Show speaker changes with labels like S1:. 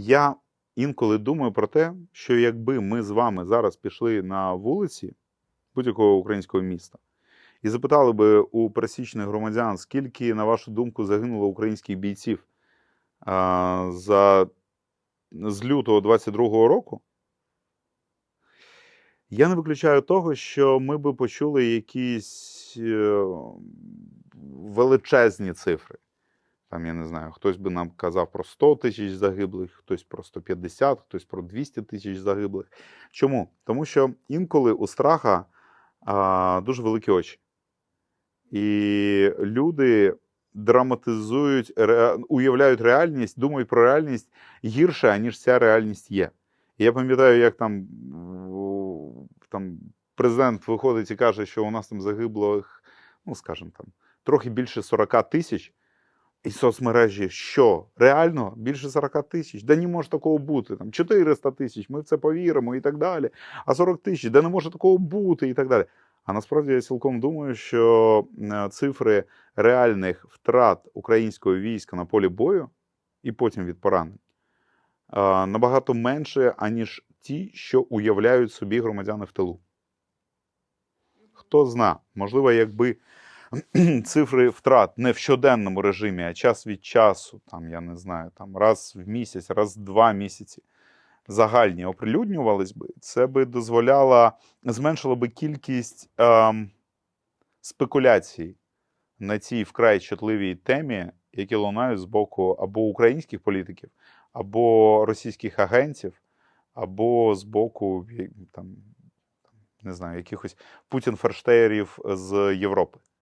S1: Я інколи думаю про те, що якби ми з вами зараз пішли на вулиці будь-якого українського міста і запитали би у пересічних громадян, скільки, на вашу думку, загинуло українських бійців а, за, з лютого 22-го року, я не виключаю того, що ми би почули якісь е, величезні цифри. Там, я не знаю, хтось би нам казав про 100 тисяч загиблих, хтось про 150, хтось про 200 тисяч загиблих. Чому? Тому що інколи у страха а, дуже великі очі. І люди драматизують, ре, уявляють реальність, думають про реальність гірше, аніж ця реальність є. І я пам'ятаю, як там, там президент виходить і каже, що у нас там загиблих, ну, скажімо, там, трохи більше 40 тисяч. І соцмережі, що реально більше 40 тисяч, да не може такого бути. Там 400 тисяч, ми в це повіримо і так далі. А 40 тисяч, да не може такого бути, і так далі. А насправді я цілком думаю, що е, цифри реальних втрат українського війська на полі бою і потім від поранень е, набагато менше, аніж ті, що уявляють собі громадяни в тилу. Хто зна, можливо, якби цифри втрат не в щоденному режимі, а час від часу, там, я не знаю, там раз в місяць, раз в два місяці загальні оприлюднювались би, це би дозволяло, зменшило би кількість ем, спекуляцій на цій вкрай чутливій темі, які лунають з боку або українських політиків, або російських агентів, або з боку там, не знаю, якихось путін-ферштеєрів з Європи.